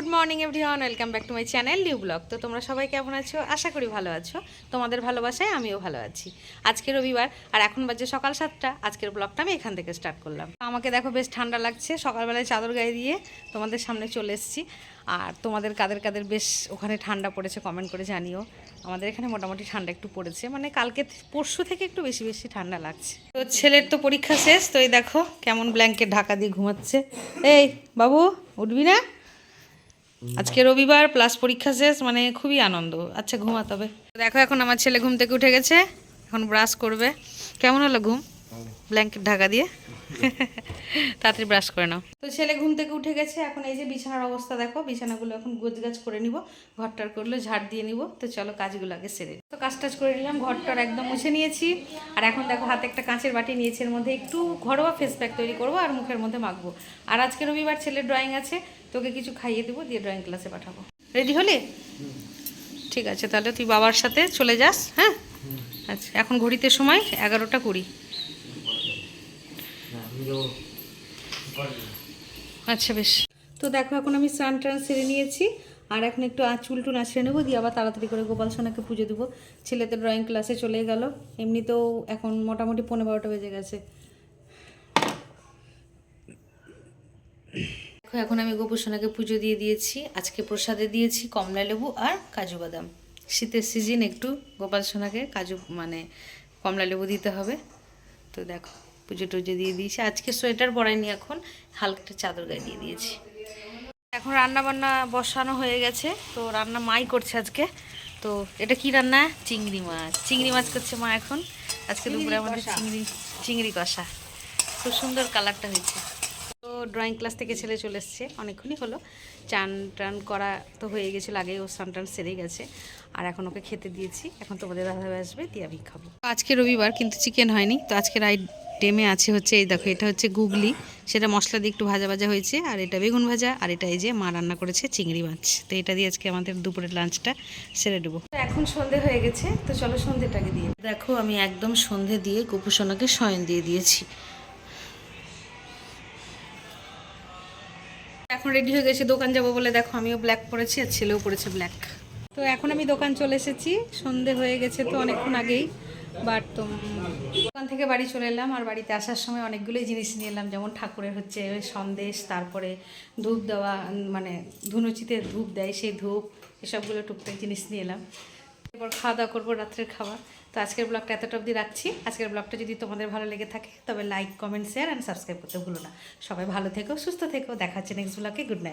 Good morning everyone welcome back to my channel new blog তো তোমরা সবাই কেমন আছো? আশা করি ভালো আছো। তোমাদের ভালোবাসায় আমিও ভালো আছি। আজকে রবিবার, আর এখন বাজে সকাল সাতটা। আজকের ব্লগটা আমি এখান থেকে স্টার্ট করলাম। আমাকে দেখো বেশ ঠান্ডা লাগছে। সকালবেলায় চাদর গায়ে দিয়ে তোমাদের সামনে চলে এসেছি। আর তোমাদের কাদের কাদের বেশ ওখানে ঠান্ডা পড়েছে কমেন্ট করে জানিও। আমাদের এখানে মোটামুটি ঠান্ডা একটু পড়েছে। মানে কালকে পরশু থেকে একটু বেশি বেশি ঠান্ডা লাগছে। তো ছেলের তো পরীক্ষা শেষ। তো এই দেখো কেমন ব্ল্যাঙ্কেট ঢাকা দিয়ে ঘুমাচ্ছে। এই বাবু, উঠবি না? আজকে রবিবার প্লাস পরীক্ষা শেষ মানে খুবই আনন্দ। আচ্ছা ঘুমা তবে। দেখো এখন আমার ছেলে ঘুম থেকে উঠে গেছে এখন ব্রাশ করবে। কেমন হলো ঘুম? ব্ল্যাঙ্কেট ঢাকা দিয়ে? তাড়াতাড়ি ব্রাশ করে নাও। তো ছেলে ঘুম থেকে উঠে গেছে এখন এই যে বিছানার অবস্থা দেখো বিছানাগুলো এখন গোছগাছ করে নিব ঘরটার করলে ঝাড় দিয়ে নিব তো চলো কাজগুলো আগে সেরে তো কাজ টাজ করে নিলাম ঘরটার একদম মুছে নিয়েছি আর এখন দেখো হাতে একটা কাঁচের বাটি নিয়েছি এর মধ্যে একটু ঘরোয়া ফেস প্যাক তৈরি করব আর মুখের মধ্যে মাখবো। আর আজকে রবিবার ছেলের ড্রয়িং আছে তোকে কিছু খাইয়ে দেবো দিয়ে ড্রয়িং ক্লাসে পাঠাবো। রেডি হলে? ঠিক আছে তাহলে তুই বাবার সাথে চলে যাস হ্যাঁ? আচ্ছা এখন ঘড়িতে সময় এগারোটা কুড়ি। আচ্ছা বেশ। তো দেখো এখন আমি স্নান টান সেরে নিয়েছি। আর এখন একটু আ- চুল টুল আছড়ে নেব দিয়ে আবার তাড়াতাড়ি করে গোপাল সোনাকে পুজো দেবো। ছেলে তো ড্রয়িং ক্লাসে চলে গেল। এমনিতেও এখন মোটামুটি পনেরো বারোটা বেজে গেছে। দেখো এখন আমি গোপু সোনাকে পুজো দিয়ে দিয়েছি। আজকে প্রসাদে দিয়েছি কমলা লেবু আর কাজু বাদাম। শীতের সিজন একটু গোপাল সোনাকে কাজু মানে কমলা লেবু দিতে হবে। তো দেখো। পুজো টুজো দিয়ে দিয়েছি। আজকে সোয়েটার পরাইনি এখন হালকা একটা চাদর গায়ে দিয়ে দিয়েছি। এখন রান্না বান্না বসানো হয়ে গেছে তো রান্না মাই করছে আজকে। তো এটা কি রান্না? চিংড়ি মাছ। চিংড়ি মাছ করছে মা এখন। আজকে দুপুরে আমাদের চিংড়ি চিংড়ি কষা। খুব সুন্দর কালারটা হয়েছে। তো ড্রয়িং ক্লাস থেকে ছেলে চলে এসছে অনেকক্ষণই হলো। চান টান করা তো হয়ে গেছিল আগেই ও স্নান টান সেরে গেছে। আর এখন ওকে খেতে দিয়েছি। এখন তোমাদের দাদাভাই আসবে দিয়ে আমি খাব। আজকে রবিবার কিন্তু চিকেন হয়নি। তো আজকের আইটেমে আছে হচ্ছে, এই দেখো, এটা হচ্ছে গুগলি। সেটা মশলা দিয়ে একটু ভাজা ভাজা হয়েছে, আর এটা বেগুন ভাজা, আর এটা এই যে মা রান্না করেছে চিংড়ি মাছ। তো এটা দিয়ে আজকে আমাদের দুপুরের লাঞ্চটা সেরে দেবো এখন সন্ধে হয়ে গেছে, তো চলো সন্ধেটাকে দিয়ে দেখো, আমি একদম সন্ধে দিয়ে গোপুসোনাকে শয়ন দিয়ে দিয়েছি। এখন রেডি হয়ে গেছে, দোকান যাব বলে। দেখো, আমিও ব্ল্যাক পরেছি আর ছেলেও পরেছে ব্ল্যাক তো এখন আমি দোকান চলে এসেছি, সন্ধে হয়ে গেছে তো অনেকক্ষণ আগেই। বাট তো দোকান থেকে বাড়ি চলে এলাম আর বাড়িতে আসার সময় অনেকগুলোই জিনিস নিয়ে এলাম, যেমন ঠাকুরের হচ্ছে সন্দেশ, তারপরে ধূপ দেওয়া মানে ধুনুচিতে ধূপ দেয়, সেই ধূপ, এসবগুলো টুকটাক জিনিস নিয়ে এলাম। এরপর খাওয়া দাওয়া করব রাত্রের খাবার। তো আজকের ব্লগটা এতটা অবধি রাখছি। আজকের ব্লগটা যদি তোমাদের ভালো লেগে থাকে, তবে like comment share and subscribe করতে ভুলো না। সবাই ভালো থেকো, সুস্থ থেকো। দেখা হচ্ছে নেক্সট ব্লগে গুড নাইট